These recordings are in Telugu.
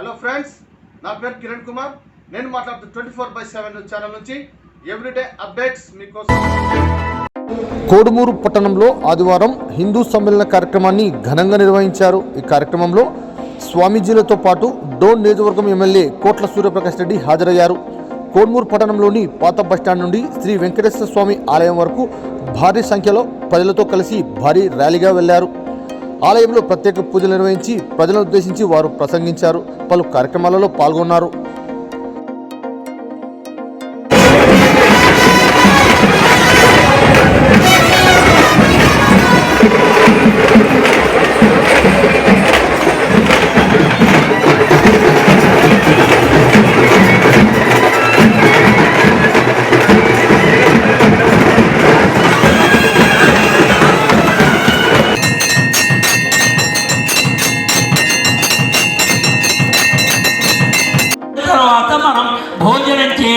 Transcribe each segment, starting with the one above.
హలో ఫ్రెండ్స్ నా పేరు కిరణ్ కుమార్. నేను మాట్లాడుతూ twenty four by seven channel నుంచి ఎవ్రీడే అప్డేట్స్ మీకోసం. కోడుమూరు పట్టణంలో ఆదివారం హిందూ సమ్మేళన కార్యక్రమాన్ని ఘనంగా నిర్వహించారు. ఈ కార్యక్రమంలో స్వామీజీలతో పాటు డోన్ నియోజకవర్గం ఎమ్మెల్యే కోట్ల సూర్యప్రకాష్ రెడ్డి హాజరయ్యారు. కోడుమూరు పట్టణంలోని పాత బస్టాండ్ నుండి శ్రీ వెంకటేశ్వర స్వామి ఆలయం వరకు భారీ సంఖ్యలో ప్రజలతో కలిసి భారీ ర్యాలీగా వెళ్ళారు. ఆలయంలో ప్రత్యేక పూజలు నిర్వహించి ప్రజలను ఉద్దేశించి వారు ప్రసంగించారు. పలు కార్యక్రమాలలో పాల్గొన్నారు.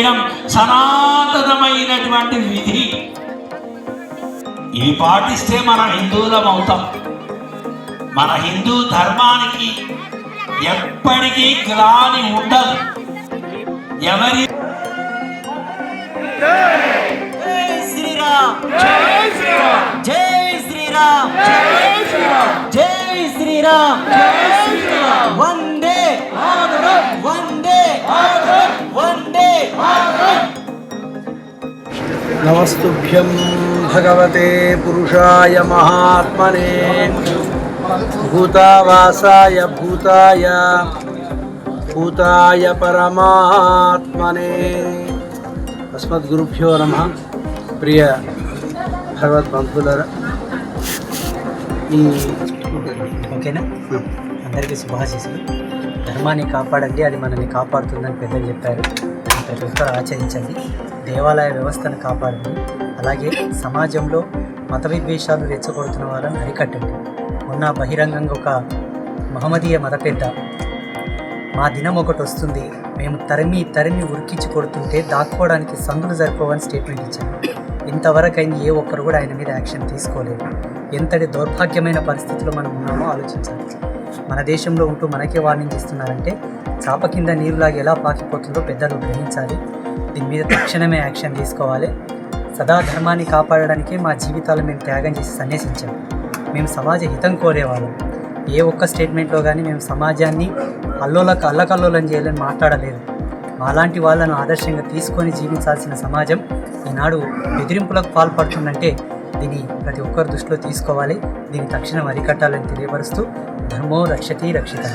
చేయడం సనాతనమైనటువంటి విధి. ఇది పాటిస్తే మనం హిందువులం అవుతాం. మన హిందూ ధర్మానికి ఎప్పటికీ గ్లాని ఉండదు. ఎవరి జై శ్రీరామ్ జై శ్రీరామ్. జై శ్రీరామ్. జై శ్రీరామ్. జై శ్రీరామ్. జై శ్రీరామ్. నమస్తుభ్యం భగవతే పురుషాయ మహాత్మనే భూతావాసాయ భూతాయ భూతాయ పరమాత్మనే అస్మద్గురుభ్యో నమ ప్రియ భగవద్బంధులరా ఈ ఓకేనా? అందరికీ శుభాశీస్సులు. ధర్మాన్ని కాపాడండి అది మనల్ని కాపాడుతుందని పెద్దలు చెప్పారు. ప్రతి ఆచరించండి. దేవాలయ వ్యవస్థను కాపాడండి. అలాగే సమాజంలో మత విద్వేషాలు రెచ్చగొడుతున్న వాళ్ళని అరికట్టండి. మొన్న బహిరంగంగా ఒక మహమ్మదీయ మత పెద్ద మా దినం ఒకటి వస్తుంది. మేము తరిమి తరిమి ఉరికించి కొడుతుంటే దాక్కోవడానికి సందులు సరిపోవని స్టేట్మెంట్ ఇచ్చాను ఇంతవరకు అయింది ఏ ఒక్కరు కూడా ఆయన మీద యాక్షన్ తీసుకోలేదు. ఎంతటి దౌర్భాగ్యమైన పరిస్థితిలో మనం ఉన్నామో ఆలోచించాలి. మన దేశంలో ఉంటూ మనకే వార్నింగ్ ఇస్తున్నారంటే చాప కింద నీరులాగా ఎలా పాకిపోతుందో పెద్దలు గ్రహించాలి. దీని మీద తక్షణమే యాక్షన్ తీసుకోవాలి. సదా ధర్మాన్ని కాపాడడానికే మా జీవితాలు మేము త్యాగం చేసి సన్యసించాం. మేము సమాజ హితం కోరేవాళ్ళం. ఏ ఒక్క స్టేట్మెంట్లో కానీ మేము సమాజాన్ని అల్లోలకు అల్లకల్లోలం చేయాలని మాట్లాడలేదు. మాలాంటి వాళ్ళను ఆదర్శంగా తీసుకొని జీవించాల్సిన సమాజం ఈనాడు బెదిరింపులకు పాల్పడుతుందంటే దీన్ని ప్రతి ఒక్కరు దృష్టిలో తీసుకోవాలి. దీన్ని తక్షణం అరికట్టాలని తెలియపరుస్తూ ధర్మో రక్షతి రక్షిత.